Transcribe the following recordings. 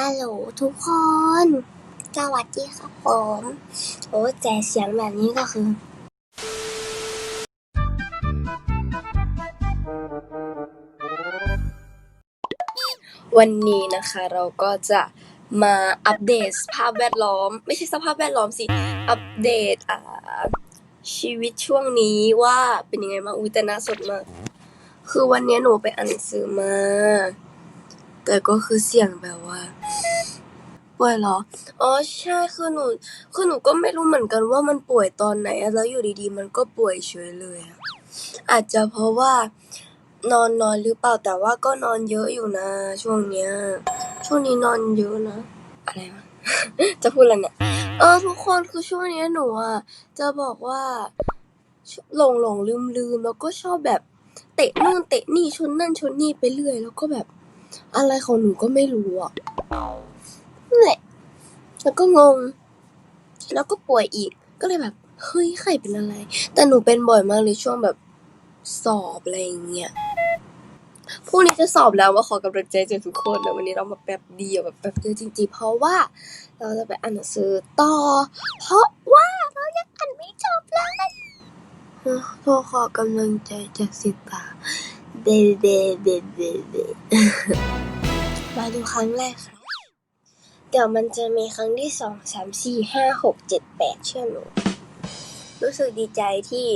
ฮัลโหลทุกคน สวัสดีครับผมโอ้แต่เสียงแบบนี้ก็คือ วันนี้นะคะเราก็จะมาอัปเดตสภาพแวดล้อม ไม่ใช่สภาพแวดล้อมสิ อัปเดตอ่าชีวิตช่วงนี้ว่าเป็นยังไงบ้างอุ้ยแต่น่าสดมาก คือวันนี้หนูไปอ่านหนังสือมา แต่ก็คือเสียงแบบว่า ป่วยเหรอ อ๋อ ใช่ คือหนู คือหนูก็ไม่รู้เหมือนกันว่ามันป่วยตอนไหนอะ แล้วอยู่ดีๆมันก็ป่วยเฉยเลยอะ อาจจะเพราะว่านอนน้อยหรือเปล่า แต่ว่าก็นอนเยอะอยู่นะช่วงเนี้ย ช่วงนี้นอนเยอะนะ อะไรวะ จะพูดอะไรเนี่ย เออ ทุกคน คือช่วงเนี้ยหนูอะจะบอกว่า หลงหลงลืมลืม แล้วก็ชอบแบบเตะนู่นเตะนี่ ชนนั่นชนนี่ไปเรื่อย แล้วก็แบบอะไรของหนูก็ไม่รู้อะ นั่นแหละ แล้วก็งง แล้วก็ป่วยอีก ก็เลยแบบ เฮ้ย ใครเป็นอะไร แต่หนูเป็นบ่อยมากเลยช่วงแบบสอบอะไรอย่างเงี้ย พรุ่งนี้จะสอบแล้วว่าขอกำลังใจจากทุกคนนะวันนี้เรามาแป๊บเดียวแบบแป๊บเดียวจริงๆ เพราะว่า เราจะไปอ่านหนังสือต่อ เพราะว่าเรายังอ่านไม่จบเลยเออโทรขอกำลังใจจากสิตาเบเบเบเบเบมาดูครั้งแรกค่ะ เดี๋ยวมันจะมีครั้งที่สองสามสี่ห้าหกเจ็ดแปดเชื่อหนู รู้สึกดีใจที่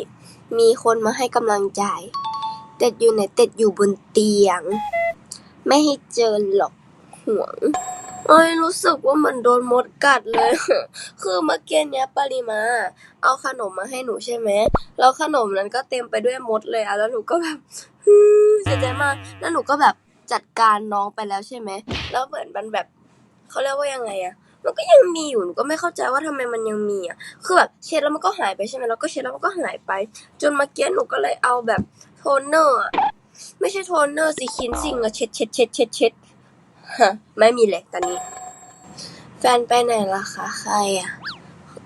มีคนมาให้กำลังใจติดอยู่ไหนติดอยู่บนเตียง ไม่ให้เจอหรอกห่วงเอ้ยรู้สึกว่ามันโดนมดกัดเลย คือเมื่อกี้เนี้ยปริมา เอาขนมมาให้หนูใช่ไหม แล้วขนมนั้นก็เต็มไปด้วยมดเลยอะแล้วหนูก็แบบเสียใจมาก แล้วหนูก็แบบจัดการน้องไปแล้วใช่ไหม แล้วเหมือนมันแบบ เขาเรียกว่ายังไงอะมันก็ยังมีอยู่หนูก็ไม่เข้าใจว่าทำไมมันยังมีอะคือแบบเช็ดแล้วมันก็หายไปใช่ไหมแล้วก็เช็ดแล้วมันก็หายไป จนเมื่อกี้หนูก็เลยเอาแบบโทนเนอร์อะไม่ใช่โทนเนอร์สิคินซิงอะเช็ดเช็ดเช็ดเช็ดเช็ดฮะไม่มีเลยตอนนี้ แฟนไปไหนล่ะคะใครอะ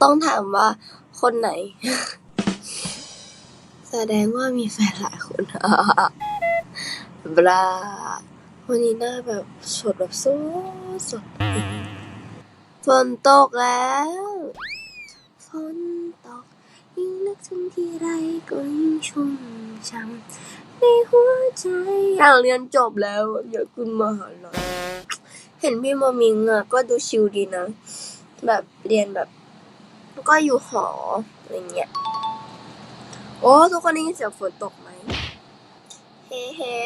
ต้องถามว่าคนไหน แสดงว่ามีแฟนหลายคนบลา วันนี้หน้าแบบสดแบบสดสดฝนตกแล้ว ฝนตก ยิ่งนึกถึงทีไรก็ยิ่งชุ่มช่ำในหัวใจอยากเรียนจบแล้ว อยากขึ้นมหาลัยเห็นพี่โมมิงอะ ก็ดูชิลดีนะ แบบเรียนแบบ ก็อยู่หออะไรเงี้ย โอ้ ทุกคนได้ยินเสียงฝนตกไหม เฮ้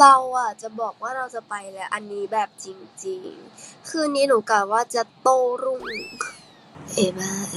เราอะจะบอกว่าเราจะไปแล้ว อันนี้แบบจริง ๆ คืนนี้หนูกะว่าจะโตรุ่ง เอบ้าเอ